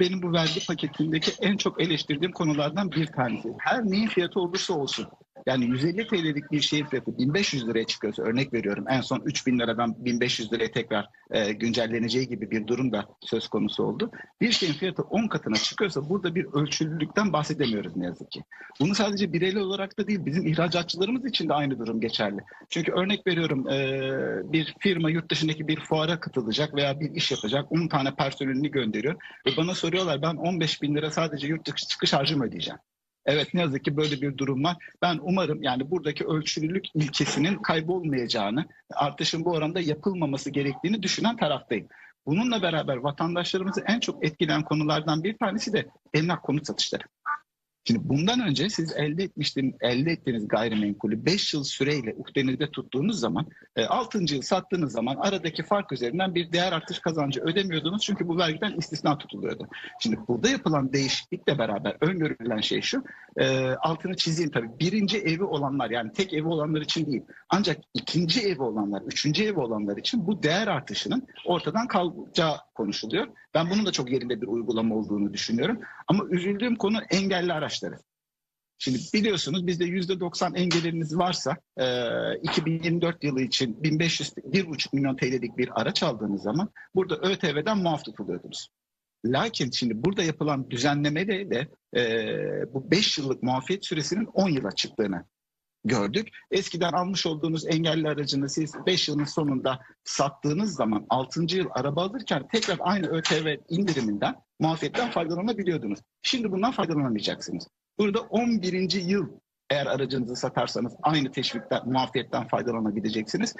benim bu vergi paketindeki en çok eleştirdiğim konulardan bir tanesi. Her neyin fiyatı olursa olsun. Yani 150 TL'lik bir şeyin fiyatı 1500 liraya çıkıyorsa örnek veriyorum en son 3000 liradan 1500 liraya tekrar e, güncelleneceği gibi bir durum da söz konusu oldu. Bir şeyin fiyatı 10 katına çıkıyorsa burada bir ölçülülükten bahsedemiyoruz ne yazık ki. Bunu sadece bireysel olarak da değil bizim ihracatçılarımız için de aynı durum geçerli. Çünkü örnek veriyorum e, bir firma yurt dışındaki bir fuara katılacak veya bir iş yapacak 10 tane personelini gönderiyor ve bana soruyorlar ben 15 bin lira sadece yurt dışı çıkış harcımı ödeyeceğim. Evet ne yazık ki böyle bir durum var. Ben umarım yani buradaki ölçülülük ilkesinin kaybolmayacağını, artışın bu oranda yapılmaması gerektiğini düşünen taraftayım. Bununla beraber vatandaşlarımızı en çok etkileyen konulardan bir tanesi de emlak konut satışları. Şimdi bundan önce siz elde etmiştiniz, elde ettiğiniz gayrimenkulü 5 yıl süreyle uhdenizde tuttuğunuz zaman 6. yıl sattığınız zaman aradaki fark üzerinden bir değer artış kazancı ödemiyordunuz çünkü bu vergiden istisna tutuluyordu. Şimdi burada yapılan değişiklikle beraber öngörülen şey şu e, altını çizeyim tabii birinci evi olanlar yani tek evi olanlar için değil ancak ikinci evi olanlar, üçüncü evi olanlar için bu değer artışının ortadan kalkacağı konuşuluyor. Ben bunun da çok yerinde bir uygulama olduğunu düşünüyorum. Ama üzüldüğüm konu engelli araçları. Şimdi biliyorsunuz bizde yüzde 90 engelleriniz varsa e, 2024 yılı için 1500 1,5 milyon TL'lik bir araç aldığınız zaman burada ÖTV'den muaf tutuluyordunuz. Lakin şimdi burada yapılan düzenlemede de e, bu 5 yıllık muafiyet süresinin 10 yıla çıktığını gördük. Eskiden almış olduğunuz engelli aracını siz 5 yılın sonunda sattığınız zaman 6. yıl araba alırken tekrar aynı ÖTV indiriminden muafiyetten faydalanabiliyordunuz. Şimdi bundan faydalanamayacaksınız. Burada 11. yıl eğer aracınızı satarsanız aynı teşvikten, muafiyetten faydalanabileceksiniz.